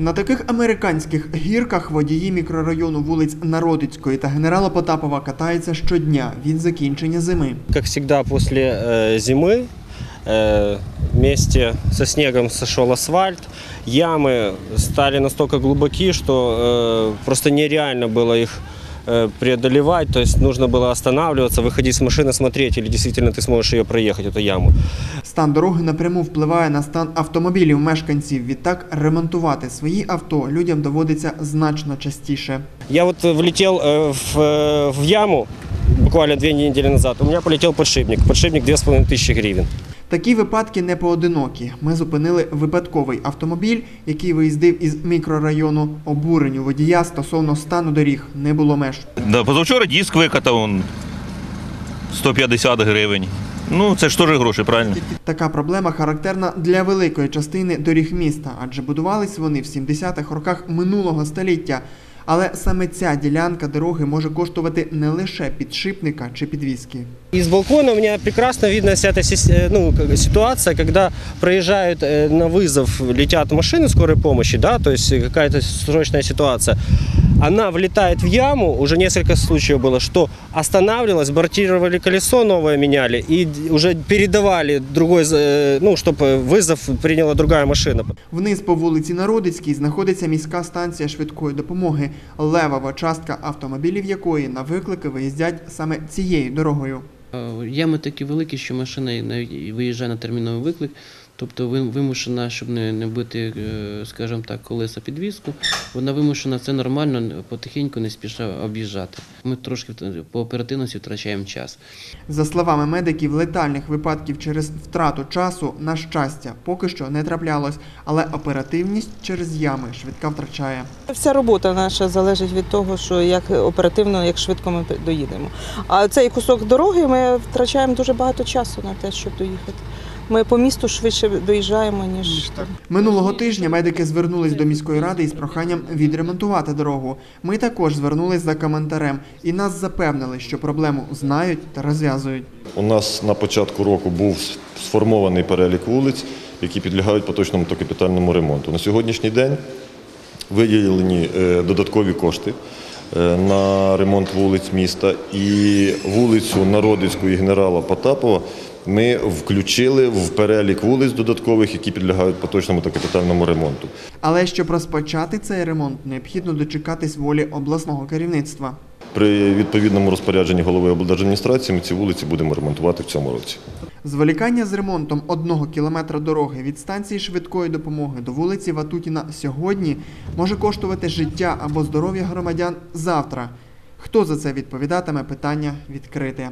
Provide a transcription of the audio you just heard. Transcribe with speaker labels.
Speaker 1: На таких американських гірках водії мікрорайону вулиць Народицької та генерала Потапова катаються щодня від закінчення зими.
Speaker 2: Как всегда после э, зимы э, вместе со снегом сошел асфальт. Ямы стали настолько глубоки, что э, просто нереально было их э, преодолевать. То есть нужно было останавливаться, выходить с машины, смотреть, или действительно ты сможешь ее проехать, эту яму.
Speaker 1: Стан дороги напряму впливає на стан автомобілів мешканців. Відтак ремонтувати свої авто людям доводиться значно частіше.
Speaker 2: Я вот э, влетел э, в, э, в яму буквально две недели назад. У меня полетел подшипник. Подшипник 2500 гривен.
Speaker 1: Такі випадки не поодинокі. Ми зупинили випадковий автомобіль, який виїздив із мікрорайону. Обуренню водія стосовно стану доріг не було меж.
Speaker 3: Да, позавчора диск викатав он 150 гривень. Ну, це ж теж гроші, правильно?
Speaker 1: Така проблема характерна для великої частини доріг міста, адже будувались вони в 70-х роках минулого століття. Але саме ця ділянка дороги може коштувати не лише підшипника чи підвіски.
Speaker 2: Из балкона у меня прекрасно видно вся эта сис- э, ну, как- ситуация, когда проезжают э, на вызов, летят машины скорой помощи, да, то есть э, какая-то срочная ситуация. Она влетает в яму, уже несколько случаев было, что останавливалась, бортировали колесо новое меняли и д- уже передавали другой, э, ну, чтобы вызов приняла другая машина.
Speaker 1: Вниз по вулиці Народицькій знаходиться міська станція швидкої допомоги, левова частка автомобілів якої на виклики виїздять саме цією дорогою.
Speaker 4: Е, Ями такі великі, що машина навіть і виїжджає на терміновий виклик, тобто ви- вимушена, щоб не, не бити, е, скажімо так, колеса підвіску, вона вимушена це нормально, потихеньку, не спіша об'їжджати. Ми трошки по оперативності втрачаємо час.
Speaker 1: За словами медиків, летальних випадків через втрату часу, на щастя, поки що не траплялось, але оперативність через ями швидка втрачає.
Speaker 5: Вся робота наша залежить від того, що як оперативно, як швидко ми доїдемо. А цей кусок дороги ми втрачаємо дуже багато часу на те, щоб доїхати. Ми по місту швидше доїжджаємо, ніж там.
Speaker 1: Минулого тижня медики звернулись до міської ради із проханням відремонтувати дорогу. Ми також звернулись за коментарем і нас запевнили, що проблему знають та розв'язують.
Speaker 6: У нас на початку року був сформований перелік вулиць, які підлягають поточному та капітальному ремонту. На сьогоднішній день виділені е, додаткові кошти на ремонт вулиць міста і вулицю Народицьку і генерала Потапова ми включили в перелік вулиць додаткових, які підлягають поточному та капітальному ремонту.
Speaker 1: Але щоб розпочати цей ремонт, необхідно дочекатись волі обласного керівництва.
Speaker 6: При відповідному розпорядженні голови облдержадміністрації ми ці вулиці будемо ремонтувати в цьому році.
Speaker 1: Зволікання з ремонтом одного кілометра дороги від станції швидкої допомоги до вулиці Ватутіна сьогодні може коштувати життя або здоров'я громадян завтра. Хто за це відповідатиме? Питання відкрите.